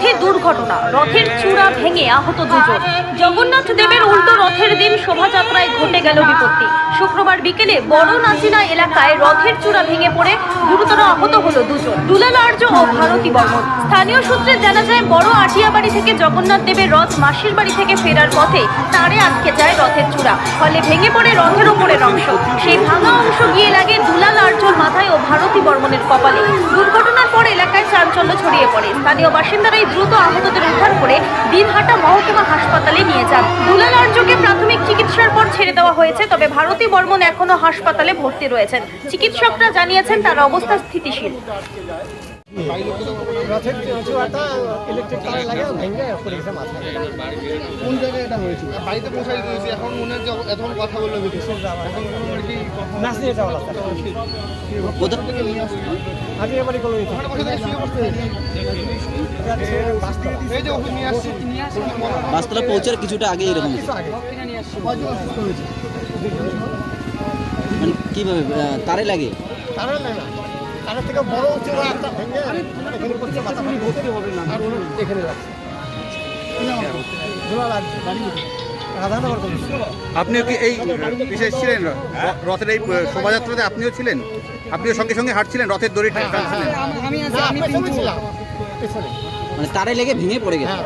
পথে দুর্ঘটনা, রথের চূড়া ভেঙে আহত দুজন। জগন্নাথ দেবের উল্টো রথের দিন শোভাযাত্রায় ঘটে গেল বিপত্তি। শুক্রবার বিকেলে বড় নাচিনা এলাকায় রথের চূড়া ভেঙে পড়ে গুরুতর আহত হলো দুজন। দুলাল আর্য ও ভারতী বর্মন। স্থানীয় সূত্রে জানা যায়, বড় আটিয়াবাড়ি থেকে জগন্নাথ দেবের রথ মাসির বাড়ি থেকে ফেরার পথে তারে আটকে যায় রথের চূড়া। ফলে ভেঙে পড়ে রথের ওপরের অংশ। সেই ভাঙা অংশ গিয়ে লাগে দুলাল আর্যর মাথায় ও ভারতী বর্মনের কপালে। এলাকায় চাঞ্চল্য ছড়িয়ে পড়ে। স্থানীয় বাসিন্দারাই দ্রুত আহতদের উদ্ধার করে দিনহাটা মহকুমা হাসপাতালে নিয়ে যান। দুলাল আর্যকে প্রাথমিক চিকিৎসার পর ছেড়ে দেওয়া হয়েছে, তবে ভারতী বর্মন এখনও হাসপাতালে ভর্তি রয়েছেন। চিকিৎসকরা জানিয়েছেন, তার অবস্থা স্থিতিশীল। লাগে এটা দিয়েছি এখন এখন থেকে নিয়ে নিয়ে আসছি বাসতলা পৌঁছার কিছুটা আগে এরকম হয়েছে। হয়েছে মানে কীভাবে তারে লাগে তারে লাগে তারের থেকে বড় চূড়া একটা ভেঙে এখানে মাথা ভর্তি হবে না আর এখানে আপনিও কি এই বিশেষ ছিলেন? রথের এই শোভাযাত্রাতে আপনিও ছিলেন? আপনিও সঙ্গে সঙ্গে হাঁটছিলেন রথের দড়ি টানছিলেন? না পেছনে। ছিলাম মানে তারে লেগে ভেঙে পড়ে গেছে। হ্যাঁ।